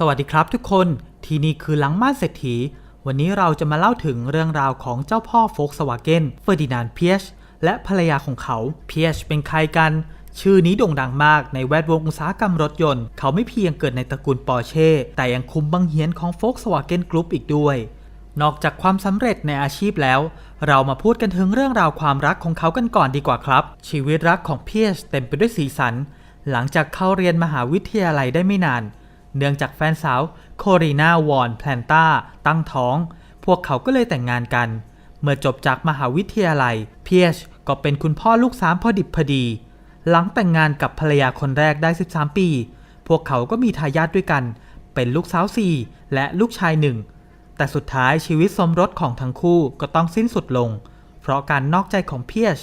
สวัสดีครับทุกคนที่นี่คือหลังม่านเศรษฐี วันนี้เราจะมาเล่าถึงเรื่องราวของเจ้าพ่อโฟกสวาเกนเฟอร์ดินานเพียชและภรรยาของเขาเพียชเป็นใครกัน ชื่อนี้โด่งดังมากในแวดวงอุตสาหกรรมรถยนต์ เขาไม่เพียงเกิดในตระกูลปอร์เช่แต่ยังคุมบังเหียนของโฟกสวาเกนกรุ๊ปอีกด้วย นอกจากความสำเร็จในอาชีพแล้ว เรามาพูดกันถึงเรื่องราวความรักของเขากันก่อนดีกว่าครับ ชีวิตรักของเพียชเต็มไปด้วยสีสัน หลังจากเข้าเรียนมหาวิทยาลัยได้ไม่นานเเนื่องจากแฟนสาวโครีนาวอนแพลนตาตั้งท้อง พวกเขาก็เลยแต่งงานกัน เมื่อจบจากมหาวิทยาลัยเพียชก็เป็นคุณพ่อลูกสามพอดิบพอดี หลังแต่งงานกับภรรยาคนแรกได้ 13 ปี พวกเขาก็มีทายาทด้วยกัน เป็นลูกสาวสี่และลูกชายหนึ่ง แต่สุดท้ายชีวิตสมรสของทั้งคู่ก็ต้องสิ้นสุดลง เพราะการนอกใจของเพียช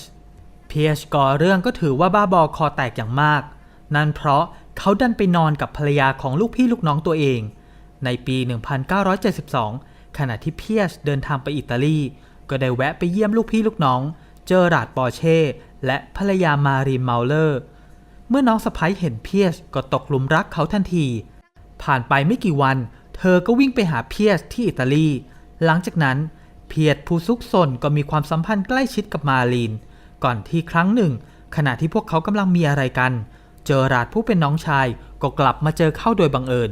เพียชก่อเรื่องก็ถือว่าบ้าบอคอแตกอย่างมาก นั่นเพราะ เขาดันไปนอนกับภรรยาของลูกพี่ลูกน้องตัวเอง ในปี 1972 ขณะที่เพียชเดินทางไปอิตาลี ก็ได้แวะไปเยี่ยมลูกพี่ลูกน้อง เจอราดปอร์เช่ และภรรยามารีนเมาเลอร์ เมื่อน้องสะพ้ยเห็นเพียชก็ตกหลุมรักเขาทันที ผ่านไปไม่กี่วัน เธอก็วิ่งไปหาเพียสที่อิตาลี หลังจากนั้นเพียสผู้ซุกซนก็มีความสัมพันธ์ใกล้ชิดกับมาลีน ก่อนที่ครั้งหนึ่ง ขณะที่พวกเขากำลังมีอะไรกัน เจอราดผู้เป็นน้องชายก็กลับมาเจอเข้าโดยบังเอิญ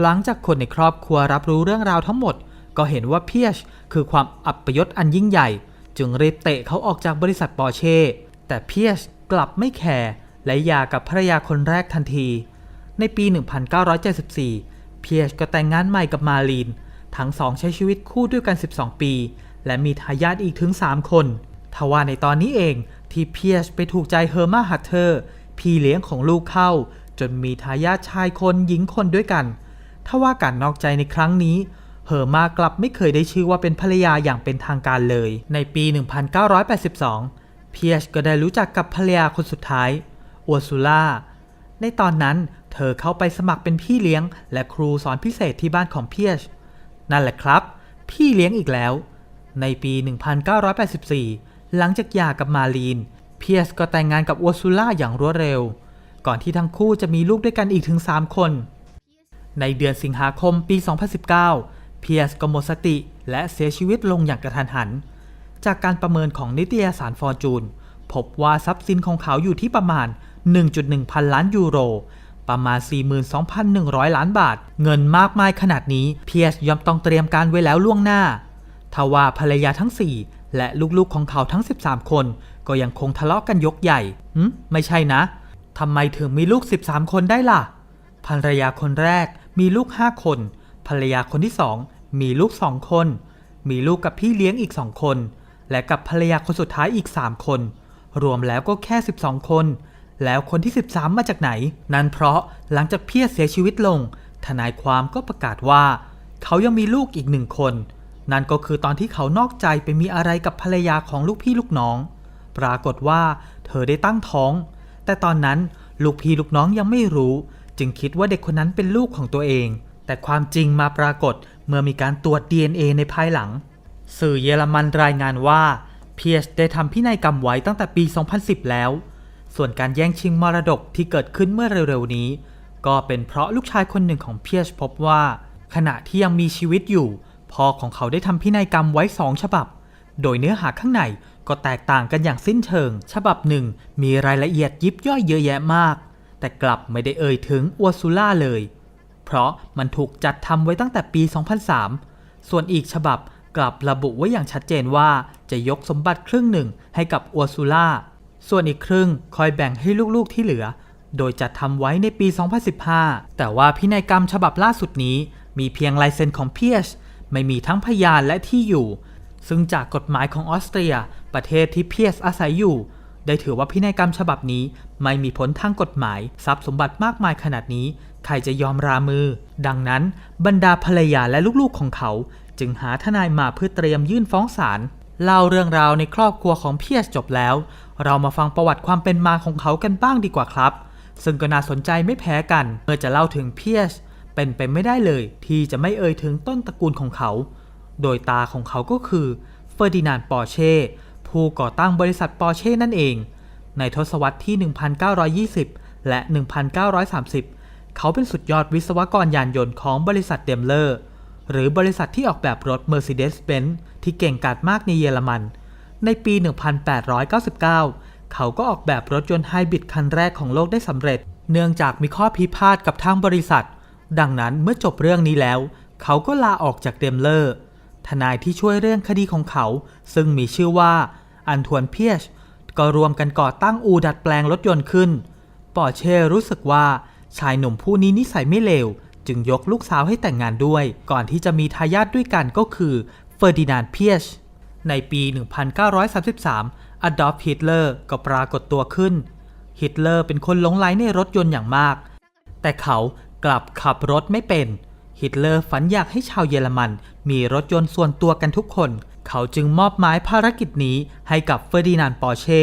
หลังจากคนในครอบครัวรับรู้เรื่องราวทั้งหมด ก็เห็นว่าเพียชคือความอัปยศอันยิ่งใหญ่ จึงรีบเตะเขาออกจากบริษัทปอร์เช่ แต่เพียชกลับไม่แคร์และหย่ากับภรรยาคนแรกทันที ในปี 1974 เพียชก็แต่งงานใหม่กับมาลีน ทั้งสองใช้ชีวิตคู่ด้วยกัน 12 ปี และมีทายาทอีกถึง 3 คนทว่าในตอนนี้เองที่เพียชไปถูกใจเฮอร์มาฮัตเทอร์ พี่เลี้ยงของลูกเข้า จนมีทายาทชายคนหญิงคนด้วยกันทว่าการนอกใจในครั้งนี้ เฮอร์มากลับไม่เคยได้ชื่อว่าเป็นภรรยาอย่างเป็นทางการเลย ในปี 1982 เพียชก็ได้รู้จักกับภรรยาคนสุดท้ายอ r ซูล่า ในตอนนั้นเธอเข้าไปสมัครเป็นพี่เลี้ยง และครูสอนพิเศษที่บ้านของเพียชนั่นแหละครับ พี่เลี้ยงอีกแล้ว ในปี 1984 หลังจากหย่ากับมาลีนเเพียสก็แต่งงานกับอ r ซูล่าอย่างรวดเร็ว ก่อนที่ทั้งคู่จะมีลูกด้วยกันอีกถึง 3 คน ในเดือนสิงหาคมปี 2019 เพียสก็หมดสติและเสียชีวิตลงอย่างกระทันหัน จากการประเมินของนิตยสารฟอร์จูน พบว่าทรัพย์สินของเขาอยู่ที่ประมาณ 1.1 พันล้านยูโร ประมาณ 42,100 ล้านบาท เงินมากมายขนาดนี้เพียสยอมต้องเตรียมการไว้แล้วล่วงหน้าทว่าภรรยาทั้ง 4 และลูกๆของเขาทั้ง 13 คน ก็ยังคงทะเลาะกันยกใหญ่หืมไม่ใช่นะทำไมถึงมีลูก 13 คนได้ล่ะ ภรรยาคนแรกมีลูก 5 คน ภรรยาคนที่2มีลูก2คน มีลูกกับพี่เลี้ยงอีก2คน และกับภรรยาคนสุดท้ายอีก 3 คน รวมแล้วก็แค่ 12 คน แล้วคนที่ 13 มาจากไหน นั่นเพราะหลังจากเพียรเสียชีวิตลง ทนายความก็ประกาศว่า เขายังมีลูกอีกหนึ่งคน นั่นก็คือตอนที่เขานอกใจไปมีอะไรกับภรรยาของลูกพี่ลูกน้อง ปรากฏว่าเธอได้ตั้งท้อง แต่ตอนนั้นลูกพี่ลูกน้องยังไม่รู้ จึงคิดว่าเด็กคนนั้นเป็นลูกของตัวเอง แต่ความจริงมาปรากฏเมื่อมีการตรวจ DNA ในภายหลัง สื่อเยอรมันรายงานว่าเพียชได้ทำพินัยกรรมไว้ตั้งแต่ปี 2010 แล้ว ส่วนการแย่งชิงมรดกที่เกิดขึ้นเมื่อเร็วๆนี้ ก็เป็นเพราะลูกชายคนหนึ่งของเพียชพบว่า ขณะที่ยังมีชีวิตอยู่พ่อของเขาได้ทำพินัยกรรมไว้สองฉบับ โดยเนื้อหาข้างใน ก็แตกต่างกันอย่างสิ้นเชิง ฉบับหนึ่งมีรายละเอียดยิบย่อยเยอะแยะมาก แต่กลับไม่ได้เอ่ยถึงอ r ซูล่าเลย เพราะมันถูกจัดทำไว้ตั้งแต่ปี 2003 ส่วนอีกฉบับกลับระบุไว้อย่างชัดเจนว่าจะยกสมบัติครึ่งหนึ่งให้กับอ r ซูล่า ส่วนอีกครึ่งคอยแบ่งให้ลูกๆที่เหลือ โดยจัดทำไว้ในปี 2015 แต่ว่าพินัยกรรมฉบับล่าสุดนี้ มีเพียงลายเซ็นของเพียชไม่มีทั้งพยานและที่อยู่ ซึ่งจากกฎหมายของออสเตรีย ประเทศที่เพียสอาศัยอยู่ ได้ถือว่าพินัยกรรมฉบับนี้ ไม่มีผลทางกฎหมาย ทรัพย์สมบัติมากมายขนาดนี้ ใครจะยอมรามือ ดังนั้น บรรดาภรรยาและลูกๆของเขา จึงหาทนายมาเพื่อเตรียมยื่นฟ้องศาลเล่าเรื่องราวในครอบครัวของเพียสจบแล้ว เรามาฟังประวัติความเป็นมาของเขากันบ้างดีกว่าครับ ซึ่งก็น่าสนใจไม่แพ้กัน เมื่อจะเล่าถึงเพียสเป็นไปไม่ได้เลยที่จะไม่เอ่ยถึงต้นตระกูลของเขา โดยตาของเขาก็คือเฟอร์ดินานด์ปอร์เช่ ผู้ก่อตั้งบริษัทปอร์เช่นั่นเอง ในทศวรรษที่ 1920 และ 1930 เขาเป็นสุดยอดวิศวกรยานยนต์ของบริษัทเดมเลอร์ หรือบริษัทที่ออกแบบรถ Mercedes-Benz ที่เก่งกาจมากในเยอรมัน ในปี 1899 เขาก็ออกแบบรถยนต์ไฮบริดคันแรกของโลกได้สำเร็จ เนื่องจากมีข้อพิพาทกับทางบริษัท ดังนั้นเมื่อจบเรื่องนี้แล้ว เขาก็ลาออกจากเดมเลอร์ทนายที่ช่วยเรื่องคดีของเขา ซึ่งมีชื่อว่า อันทวนเพียชก็รวมกันก่อตั้งอูดัดแปลงรถยนต์ขึ้น ปอร์เช่รู้สึกว่าชายหนุ่มผู้นี้นิสัยไม่เลว จึงยกลูกสาวให้แต่งงานด้วย ก่อนที่จะมีทายาทด้วยกันก็คือเฟอร์ดินานด์เพียชในปี 1933 อดอล์ฟฮิตเลอร์ก็ปรากฏตัวขึ้น ฮิตเลอร์เป็นคนหลงไหลในรถยนต์อย่างมาก แต่เขากลับขับรถไม่เป็น ฮิตเลอร์ฝันอยากให้ชาวเยอรมันมีรถยนต์ส่วนตัวกันทุกคน เขาจึงมอบหมายภารกิจนี้ให้กับเฟอร์ดินานด์ปอร์เช่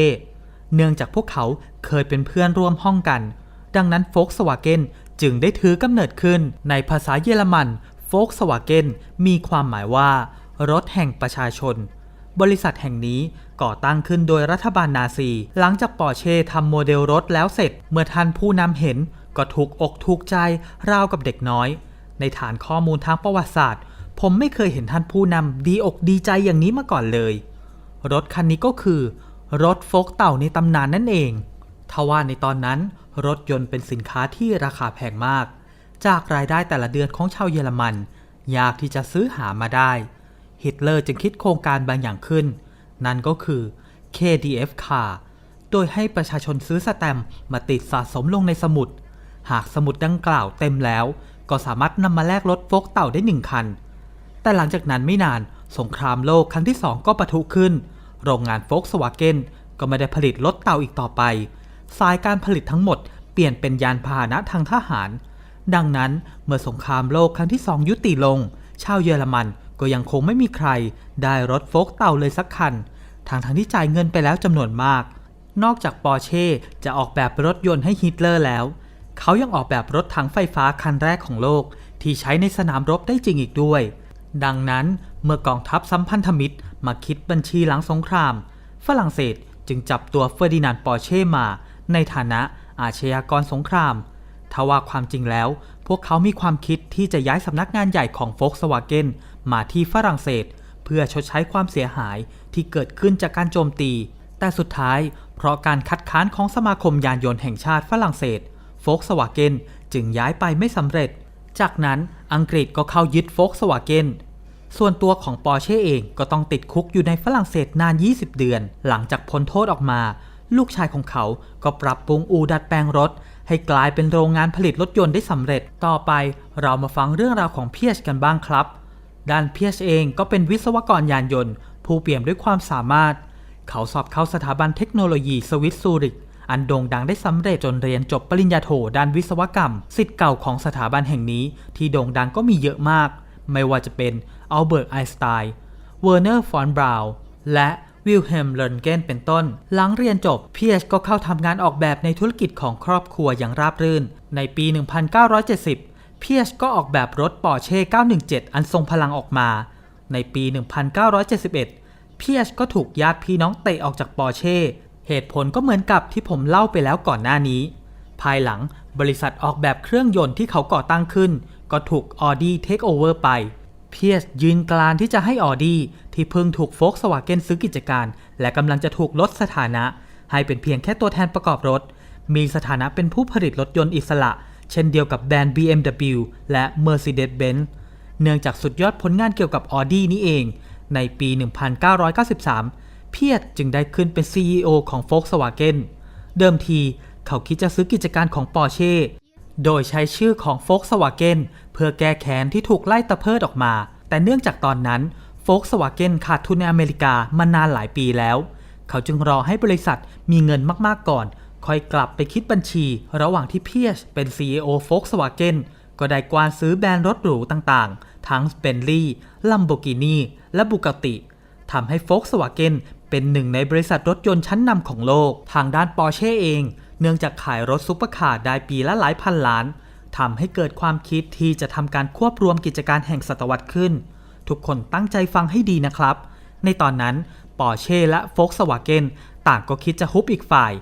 เนื่องจากพวกเขาเคยเป็นเพื่อนร่วมห้องกัน ดังนั้นโฟกสวาเกนจึงได้ถือกำเนิดขึ้น ในภาษาเยอรมันโฟกสวาเกนมีความหมายว่า รถแห่งประชาชน บริษัทแห่งนี้ก่อตั้งขึ้นโดยรัฐบาลนาซี หลังจากปอร์เช่ทำโมเดลรถแล้วเสร็จ เมื่อท่านผู้นำเห็นก็ถูกอกถูกใจราวกับเด็กน้อย ในฐานข้อมูลทางประวัติศาสตร์ ผมไม่เคยเห็นท่านผู้นำดีอกดีใจอย่างนี้มาก่อนเลย รถคันนี้ก็คือ รถโฟกเต่าในตำนานนั่นเองทว่าในตอนนั้น รถยนต์เป็นสินค้าที่ราคาแพงมาก จากรายได้แต่ละเดือนของชาวเยอรมัน ยากที่จะซื้อหามาได้ ฮิตเลอร์จึงคิดโครงการบางอย่างขึ้น นั่นก็คือ KDF Car โดยให้ประชาชนซื้อสแตมมาติดสะสมลงในสมุด หากสมุดดังกล่าวเต็มแล้ว ก็สามารถนำมาแลกรถโฟกเต่าได้หนึ่งคัน แต่หลังจากนั้นไม่นานสงครามโลกครั้งที่สองก็ปะทุขึ้น โรงงานโฟกสวาเกนก็ไม่ได้ผลิตรถเต่าอีกต่อไป สายการผลิตทั้งหมดเปลี่ยนเป็นยานพาหนะทางทหาร ดังนั้นเมื่อสงครามโลกครั้งที่สองยุติลง ชาวเยอรมันก็ยังคงไม่มีใครได้รถโฟกเต่าเลยสักคัน ทางทางที่จ่ายเงินไปแล้วจำนวนมาก นอกจากปอร์เช่จะออกแบบรถยนต์ให้ฮิตเลอร์แล้ว เขายังออกแบบรถถังไฟฟ้าคันแรกของโลก ที่ใช้ในสนามรบได้จริงอีกด้วย ดังนั้นเมื่อกองทัพสัมพันธมิตรมาคิดบัญชีหลังสงคราม ฝรั่งเศสจึงจับตัวเฟอร์ดินานด์ปอร์เช่มา ในฐานะอาชญากรสงครามทว่าความจริงแล้ว พวกเขามีความคิดที่จะย้ายสำนักงานใหญ่ของโฟกสวาเกนมาที่ฝรั่งเศส เพื่อชดใช้ความเสียหายที่เกิดขึ้นจากการโจมตี แต่สุดท้ายเพราะการคัดค้านของสมาคมยานยนต์แห่งชาติฝรั่งเศสโฟกสวาเกนจึงย้ายไปไม่สำเร็จ จากนั้นอังกฤษก็เข้ายึดโฟกสวาเกน ส่วนตัวของปอร์เช่เองก็ต้องติดคุกอยู่ในฝรั่งเศสนาน 20 เดือน หลังจากพ้นโทษออกมา ลูกชายของเขาก็ปรับปรุงอูดัดแปลงรถ ให้กลายเป็นโรงงานผลิตรถยนต์ได้สำเร็จต่อไป เรามาฟังเรื่องราวของเพียชกันบ้างครับ ด้านเพียชเองก็เป็นวิศวกรยานยนต์ ผู้เปี่ยมด้วยความสามารถ เขาสอบเข้าสถาบันเทคโนโลยีสวิตซูริกอันโด่งดังได้สำเร็จจนเรียนจบปริญญาโทด้านวิศวกรรมสิทธิ์เก่าของสถาบันแห่งนี้ ที่โด่งดังก็มีเยอะมาก ไม่ว่าจะเป็น อัลเบิร์ตไอน์สไตน์เวอร์เนอร์ฟอนบราวน์และวิลเฮมเลนเกนเป็นต้น หลังเรียนจบเพียชก็เข้าทำงานออกแบบในธุรกิจของครอบครัวอย่างราบรื่น ในปี 1970 เพียชก็ออกแบบรถปอร์เช่ 917 อันทรงพลังออกมา ในปี 1971 เพียชก็ถูกญาติพี่น้องเตะออกจากปอร์เช่ เหตุผลก็เหมือนกับที่ผมเล่าไปแล้วก่อนหน้านี้ ภายหลังบริษัทออกแบบเครื่องยนต์ที่เขาก่อตั้งขึ้น ก็ถูกออดี้เทคโอเวอร์ไป เพียสยืนกลานที่จะให้ออดีที่เพิ่งถูกโฟกสวาเกนซื้อกิจการ และกำลังจะถูกลดสถานะ ให้เป็นเพียงแค่ตัวแทนประกอบรถ มีสถานะเป็นผู้ผลิตรถยนต์อิสระ เช่นเดียวกับแบรนด์ BMW และ Mercedes-Benz เนื่องจากสุดยอดผลงานเกี่ยวกับ Audi นี้เอง ในปี 1993 เพียสจึงได้ขึ้นเป็น CEO ของ Volkswagen เดิมทีเขาคิดจะซื้อกิจการของ Porsche โดยใช้ชื่อของ Volkswagen เพื่อแก้แค้นที่ถูกไล่ตะเพิดออกมา แต่เนื่องจากตอนนั้น Volkswagen ขาดทุนในอเมริกามานานหลายปีแล้ว เขาจึงรอให้บริษัทมีเงินมากๆก่อน ค่อยกลับไปคิดบัญชี ระหว่างที่เพียชเป็น CEO Volkswagen ก็ได้กวานซื้อแบรนด์รถหรูต่างๆ ทั้ง Bentley Lamborghini และ Bugatti ทำให้ Volkswagen เป็นหนึ่งในบริษัทรถยนต์ชั้นนำของโลก ทางด้าน Porsche เอง เนื่องจากขายรถซุปเปอร์คาร์ได้ปีละหลายพันล้านทำให้เกิดความคิดที่จะทำการควบรวมกิจการแห่งศตวรรษขึ้น ทุกคนตั้งใจฟังให้ดีนะครับ ในตอนนั้นปอร์เช่และโฟกสวาเกนต่างก็คิดจะฮุบอีกฝ่าย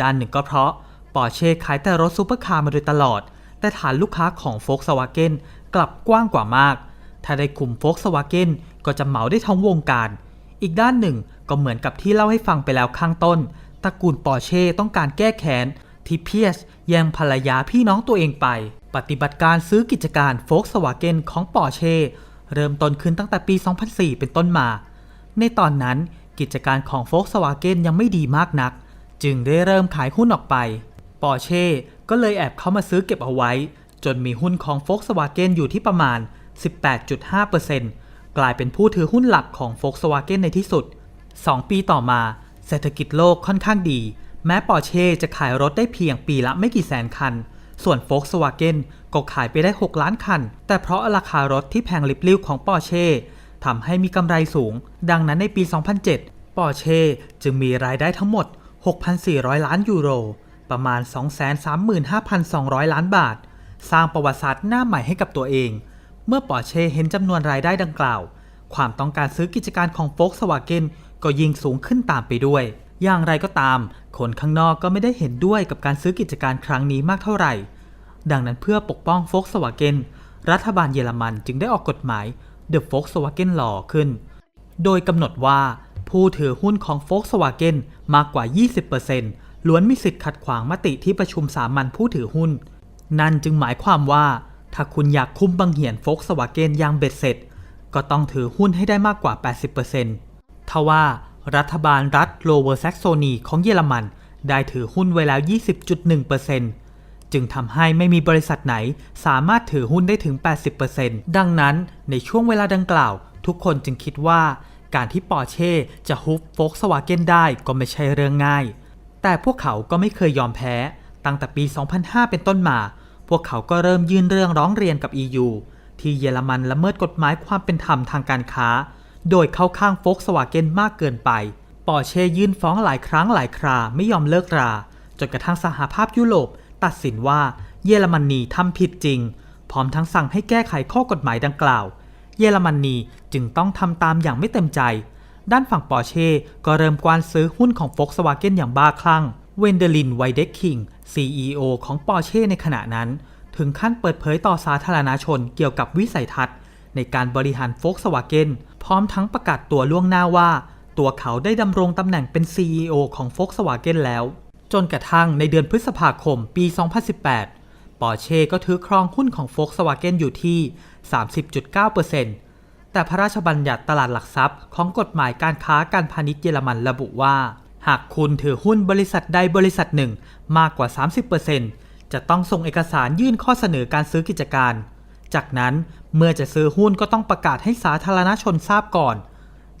ด้านหนึ่งก็เพราะปอร์เช่ขายแต่รถซูเปอร์คาร์มาโดยตลอด แต่ฐานลูกค้าของ Volkswagen กลับกว้างกว่ามาก ถ้าได้คุม Volkswagen ก็จะเหมาได้ทั้งวงการ อีกด้านหนึ่งก็เหมือนกับที่เล่าให้ฟังไปแล้วข้างต้น ตระกูลปอร์เช่ต้องการแก้แค้นที่เพียสแย่งภรรยาพี่น้องตัวเองไป ปฏิบัติการซื้อกิจการ Volkswagen ของปอร์เช่เริ่มต้นขึ้นตั้งแต่ปี 2004 เป็นต้นมา ในตอนนั้นกิจการของ Volkswagen ยังไม่ดีมากนัก จึงได้เริ่มขายหุ้นออกไป ปอร์เช่ก็เลยแอบเข้ามาซื้อเก็บเอาไว้ จนมีหุ้นของ Volkswagen อยู่ที่ประมาณ 18.5%กลายเป็นผู้ถือหุ้นหลักของ Volkswagen ในที่สุด 2 ปีต่อมา เศรษฐกิจโลกค่อนข้างดี แม้ปอร์เช่จะขายรถได้เพียงปีละไม่กี่แสนคัน ส่วน Volkswagen ก็ขายไปได้ 6 ล้านคัน แต่เพราะราคารถที่แพงลิบลิ่วของปอร์เช่ทำให้มีกำไรสูง ดังนั้นในปี 2007 ปอร์เช่จึงมีรายได้ทั้งหมด 6,400 ล้านยูโร ประมาณ 235,200 ล้านบาท สร้างประวัติศาสตร์หน้าใหม่ให้กับตัวเอง เมื่อปอร์เช่เห็นจำนวนรายได้ดังกล่าว ความต้องการซื้อกิจการของ Volkswagen ก็ ก็ยิ่งสูงขึ้นตามไปด้วย อย่างไรก็ตาม คนข้างนอกก็ไม่ได้เห็นด้วยกับการซื้อกิจการครั้งนี้มากเท่าไหร่ ดังนั้นเพื่อปกป้อง Volkswagen รัฐบาลเยอรมันจึงได้ออกกฎหมาย The Volkswagen Law ขึ้น โดยกำหนดว่าผู้ถือหุ้นของ Volkswagen มากกว่า 20%ล้วนมีสิทธิ์ขัดขวางมติที่ประชุมสามัญผู้ถือหุ้น นั่นจึงหมายความว่า ถ้าคุณอยากคุ้มบังเหียน Volkswagen อย่างเบ็ดเสร็จ ก็ต้องถือหุ้นให้ได้มากกว่า 80% ทว่ารัฐบาลรัฐโลเวอร์แซกโซนีของเยอรมัน ได้ถือหุ้นไว้แล้ว 20.1%จึงทำให้ไม่มีบริษัทไหนสามารถถือหุ้นได้ถึง 80%ดังนั้นในช่วงเวลาดังกล่าว ทุกคนจึงคิดว่า การที่ปอร์เช่จะฮุบโฟกสวาเกนได้ก็ไม่ใช่เรื่องง่าย แต่พวกเขาก็ไม่เคยยอมแพ้ ตั้งแต่ปี 2005 เป็นต้นมา พวกเขาก็เริ่มยื่นเรื่องร้องเรียนกับ EU ที่เยอรมันละเมิดกฎหมายความเป็นธรรมทางการค้า โดยเข้าข้างโฟกสวาเกนมากเกินไป ปอร์เช่ยื่นฟ้องหลายครั้งหลายคราไม่ยอมเลิกรา จนกระทั่งสหภาพยุโรปตัดสินว่าเยอรมนีทำผิดจริง พร้อมทั้งสั่งให้แก้ไขข้อกฎหมายดังกล่าว เยอรมนีจึงต้องทำตามอย่างไม่เต็มใจ ด้านฝั่งปอร์เช่ก็เริ่มกวานซื้อหุ้นของ Volkswagen อย่างบ้าคลั่ง เวนเดลินไวเด็กคิง CEO ของปอร์เช่ในขณะนั้น ถึงขั้นเปิดเผยต่อสาธารณชนเกี่ยวกับวิสัยทัศน์ ในการบริหาร Volkswagen พร้อมทั้งประกาศตัวล่วงหน้าว่า ตัวเขาได้ดำรงตำแหน่งเป็น CEO ของ Volkswagen แล้ว จนกระทั่งในเดือนพฤษภาคมปี 2018 ปอร์เช่ก็ถือครองหุ้นของ Volkswagen อยู่ที่ 30.9%แต่พระราชบัญญัติตลาดหลักทรัพย์ของกฎหมายการค้าการพาณิชย์เยอรมันระบุว่า หากคุณถือหุ้นบริษัทใดบริษัทหนึ่งมากกว่า 30%จะต้องส่งเอกสารยื่นข้อเสนอการซื้อกิจการ จากนั้นเมื่อจะซื้อหุ้นก็ต้องประกาศให้สาธารณชนทราบก่อน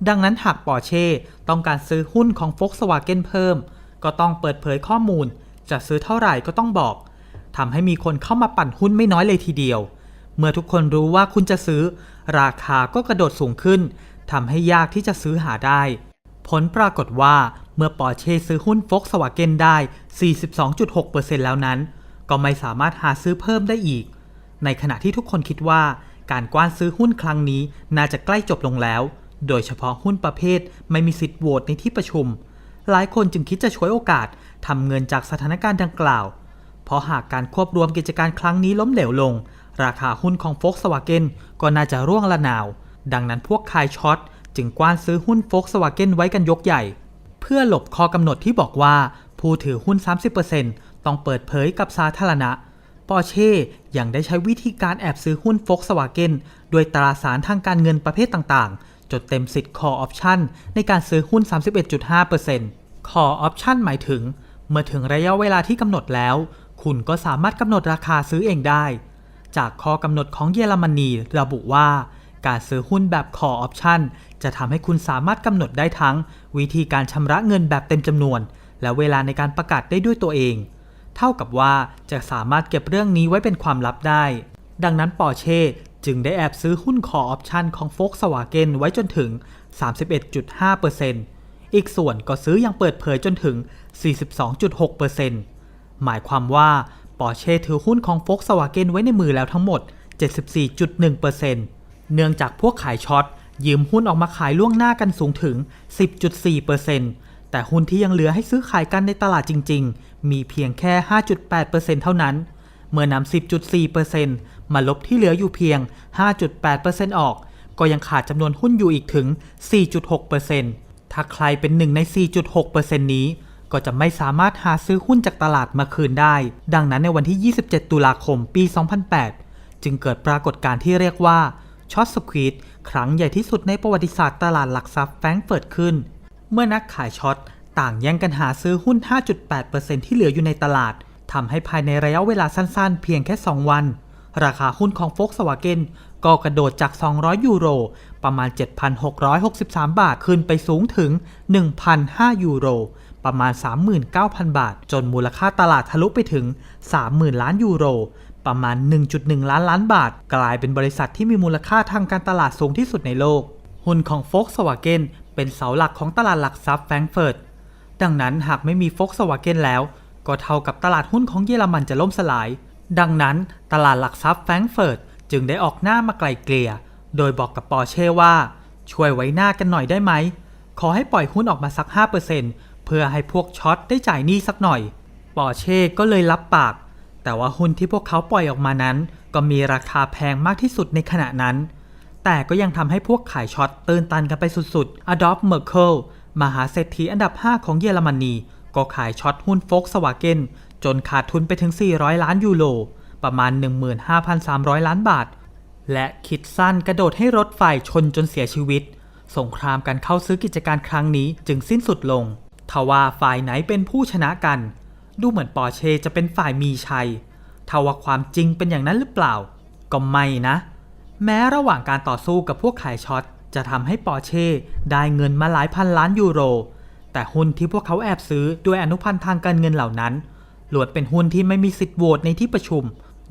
ดังนั้นหากปอร์เช่ต้องการซื้อหุ้นของ Volkswagen เพิ่ม ก็ต้องเปิดเผยข้อมูล จะซื้อเท่าไหร่ก็ต้องบอกทำให้มีคนเข้ามาปั่นหุ้นไม่น้อยเลยทีเดียว เมื่อทุกคนรู้ว่าคุณจะซื้อ ราคาก็กระโดดสูงขึ้นทำให้ยากที่จะซื้อหาได้ ผลปรากฏว่าเมื่อปอร์เช่ซื้อหุ้น Volkswagen ได้ 42.6%แล้วนั้น ก็ไม่สามารถหาซื้อเพิ่มได้อีก ในขณะที่ทุกคนคิดว่า การกว้านซื้อหุ้นครั้งนี้น่าจะใกล้จบลงแล้ว โดยเฉพาะหุ้นประเภทไม่มีสิทธิ์โหวตในที่ประชุม หลายคนจึงคิดจะช่วยโอกาสทำเงินจากสถานการณ์ดังกล่าว เพราะหากการควบรวมกิจการครั้งนี้ล้มเหลวลง ราคาหุ้นของ Volkswagen ก็น่าจะร่วงละนาว ดังนั้นพวกคายช็อตจึงกว้านซื้อหุ้น Volkswagen ไว้กันยกใหญ่ เพื่อหลบข้อกำหนดที่บอกว่าผู้ถือหุ้น 30%ต้องเปิดเผยกับสาธารณะ อร์เช่ยังได้ใช้วิธีการแอบซื้อหุ้น Volkswagen ด้วยตราสารทางการเงินประเภทต่างๆ จดเต็มสิทธิ์ Call Option ในการซื้อหุ้น 31.5% Call Option หมายถึง เมื่อถึงระยะเวลาที่กำหนดแล้ว คุณก็สามารถกำหนดราคาซื้อเองได้ จากข้อกำหนดของเยอรมนีระบุว่า การซื้อหุ้นแบบ Call Option จะทำให้คุณสามารถกำหนดได้ทั้ง วิธีการชำระเงินแบบเต็มจำนวน และเวลาในการประกาศได้ด้วยตัวเอง เท่ากับว่าจะสามารถเก็บเรื่องนี้ไว้เป็นความลับได้ ดังนั้นปอร์เช่จึงได้แอบซื้อหุ้น Call Option ของ Volkswagen ไว้จนถึง 31.5%อีกส่วนก็ซื้ออย่างเปิดเผยจนถึง 42.6%หมายความว่าปอร์เช่ถือหุ้นของ Volkswagen ไว้ในมือแล้วทั้งหมด 74.1%เนื่องจากพวกขายช็อตยืมหุ้นออกมาขายล่วงหน้ากันสูงถึง 10.4% แต่หุ้นที่ยังเหลือให้ซื้อขายกันในตลาดจริง ๆ มีเพียงแค่ 5.8%เท่านั้น เมื่อนำ 10.4%มาลบที่เหลืออยู่เพียง 5.8%ออก ก็ยังขาดจำนวนหุ้นอยู่อีกถึง 4.6%ถ้าใครเป็นหนึ่งใน 4.6%นี้ ก็จะไม่สามารถหาซื้อหุ้นจากตลาดมาคืนได้ ดังนั้นในวันที่ 27 ตุลาคม ปี 2008 จึงเกิดปรากฏการณ์ที่เรียกว่าช็อตสควีดครั้งใหญ่ที่สุดในประวัติศาสตร์ตลาดหลักทรัพย์แฟรงก์เฟิร์ตขึ้น เมื่อนักขายช็อตต่างแย่งกันหาซื้อหุ้น 5.8%ที่เหลืออยู่ในตลาดทำให้ภายในระยะเวลาสั้นๆ เพียงแค่ 2 วัน ราคาหุ้นของ Volkswagen ก็กระโดดจาก 200 ยูโร ประมาณ 7,663 บาทขึ้นไปสูงถึง 1,005 ยูโร ประมาณ 39,000 บาท จนมูลค่าตลาดทะลุไปถึง 30,000 ล้านยูโร ประมาณ 1.1 ล้านล้านบาท กลายเป็นบริษัทที่มีมูลค่าทางการตลาดสูงที่สุดในโลก หุ้นของ Volkswagen เเป็นเสาหลักของตลาดหลักทรัพย์แฟรงก์เฟิร์ต ดังนั้นหากไม่มี Volkswagen แล้ว ก็เท่ากับตลาดหุ้นของเยอรมันจะล่มสลาย ดังนั้นตลาดหลักทรัพย์แฟรงก์เฟิร์ตจึงได้ออกหน้ามาไกลเกลี่ย โดยบอกกับปอร์เช่ว่า ช่วยไว้หน้ากันหน่อยได้ไหม ขอให้ปล่อยหุ้นออกมาสัก 5%เพื่อให้พวกช็อตได้จ่ายหนี้สักหน่อย ปอร์เช่ก็เลยรับปาก แต่ว่าหุ้นที่พวกเขาปล่อยออกมานั้น ก็มีราคาแพงมากที่สุดในขณะนั้น แต่ก็ยังทำให้พวกขายช็อตตื่นตันกันไปสุดๆอดอล์ฟเมอร์เคิลมหาเศรษฐีอันดับ 5 ของเยอรมนี ก็ขายช็อตหุ้นโฟกสวาเกนจนขาดทุนไปถึง 400 ล้านยูโร ประมาณ 15,300 ล้านบาท และคิดสั้นกระโดดให้รถไฟชนจนเสียชีวิต สงครามการเข้าซื้อกิจการครั้งนี้จึงสิ้นสุดลง ทว่าฝ่ายไหนเป็นผู้ชนะกัน ดูเหมือนปอร์เช่จะเป็นฝ่ายมีชัยทว่าความจริงเป็นอย่างนั้นหรือเปล่า ก็ไม่นะ แม้ระหว่างการต่อสู้กับพวกขายช็อต จะทำให้ปอร์เช่ได้เงินมาหลายพันล้านยูโร แต่หุ้นที่พวกเขาแอบซื้อด้วยอนุพันธ์ทางการเงินเหล่านั้นล้วนเป็นหุ้นที่ไม่มีสิทธิ์โหวตในที่ประชุม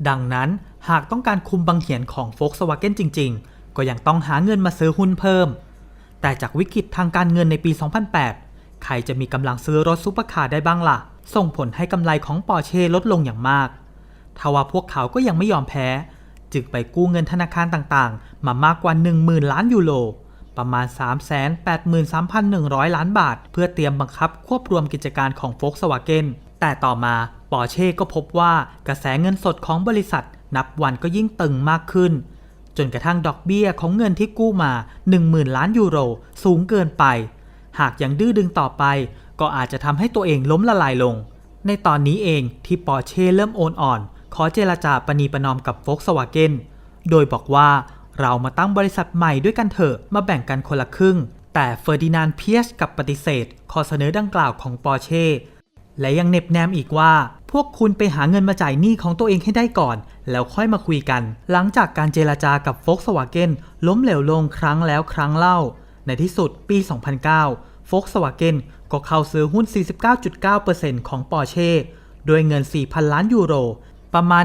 ดังนั้นหากต้องการคุมบังเหียนของ Volkswagen จริง ๆ ก็ยังต้องหาเงินมาซื้อหุ้นเพิ่ม แต่จากวิกฤตทางการเงินในปี 2008 ใครจะมีกำลังซื้อรถซุปเปอร์คาร์ได้บ้างล่ะ ส่งผลให้กำไรของปอร์เช่ลดลงอย่างมากทว่าพวกเขาก็ยังไม่ยอมแพ้ จึงไปกู้เงินธนาคารต่างๆ มามากกว่า 10,000 ล้านยูโรประมาณ 383,100 ล้านบาท เพื่อเตรียมบังคับควบรวมกิจการของ Volkswagen แต่ต่อมาปอร์เช่ก็พบว่ากระแสเงินสดของบริษัท นับวันก็ยิ่งตึงมากขึ้น จนกระทั่งดอกเบี้ยของเงินที่กู้มา 10,000 ล้านยูโรสูงเกินไป หากยังดื้อดึงต่อไป ก็อาจจะทำให้ตัวเองล้มละลายลง ในตอนนี้เองที่ปอร์เช่เริ่มโอนอ่อน ขอเจรจาปณีประนอมกับ Volkswagen โดยบอกว่าเรามาตั้งบริษัทใหม่ด้วยกันเถอะมาแบ่งกันคนละครึ่ง แต่เฟอร์ดินานด์เพียสกับปฏิเสธข้อเสนอดังกล่าวของปอร์เช่และยังเน็บแนมอีกว่า พวกคุณไปหาเงินมาจ่ายหนี้ของตัวเองให้ได้ก่อน แล้วค่อยมาคุยกัน หลังจากการเจรจากับ Volkswagen ล้มเหลวลงครั้งแล้วครั้งเล่า ในที่สุดปี 2009 Volkswagen ก็เข้าซื้อหุ้น 49.9%ของ Porsche ด้วยเงิน 4,000 ล้านยูโร ประมาณ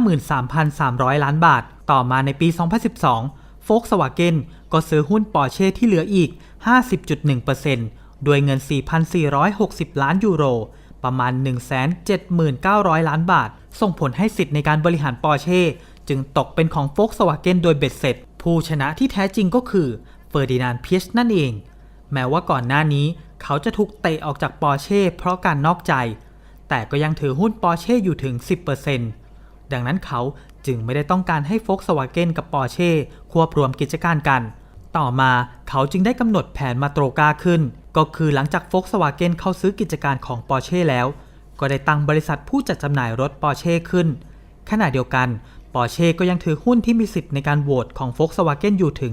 153,300 ล้านบาท ต่อมาในปี 2012 Volkswagen ก็ซื้อหุ้น Porsche ที่เหลืออีก 50.1%ด้วยเงิน 4,460 ล้านยูโร ประมาณ 179,000 ล้านบาท ส่งผลให้สิทธิ์ในการบริหาร Porsche จึงตกเป็นของ Volkswagen โดยเบ็ดเสร็จ ผู้ชนะที่แท้จริงก็คือเฟอร์ดินานด์เพียชนั่นเอง แม้ว่าก่อนหน้านี้เขาจะถูกเตะออกจากปอร์เช่เพราะการนอกใจ แต่ก็ยังถือหุ้นปอร์เช่อยู่ถึง 10%ดังนั้นเขาจึงไม่ได้ต้องการให้ Volkswagen กับปอร์เช่ควบรวมกิจการกัน ต่อมาเขาจึงได้กำหนดแผนมาโตรกาขึ้น ก็คือหลังจาก Volkswagen เข้าซื้อกิจการของปอร์เช่แล้ว ก็ได้ตั้งบริษัทผู้จัดจำหน่ายรถปอร์เช่ขึ้น ขณะเดียวกันปอร์เช่ก็ยังถือหุ้นที่มีสิทธิ์ในการโหวตของ Volkswagen อยู่ถึง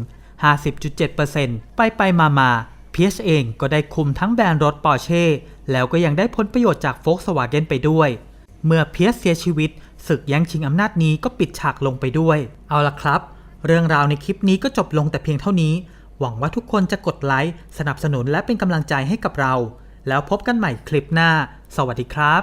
50.7%ไปไปมามา เพียชเองก็ได้คุมทั้งแบรนด์รถปอร์เช่แล้วก็ยังได้ผลประโยชน์จากโฟกสวาเกนไปด้วย เมื่อเพียชเสียชีวิตศึกแย่งชิงอำนาจนี้ก็ปิดฉากลงไปด้วย เอาละครับ เรื่องราวในคลิปนี้ก็จบลงแต่เพียงเท่านี้ หวังว่าทุกคนจะกดไลค์สนับสนุนและเป็นกำลังใจให้กับเรา แล้วพบกันใหม่คลิปหน้า สวัสดีครับ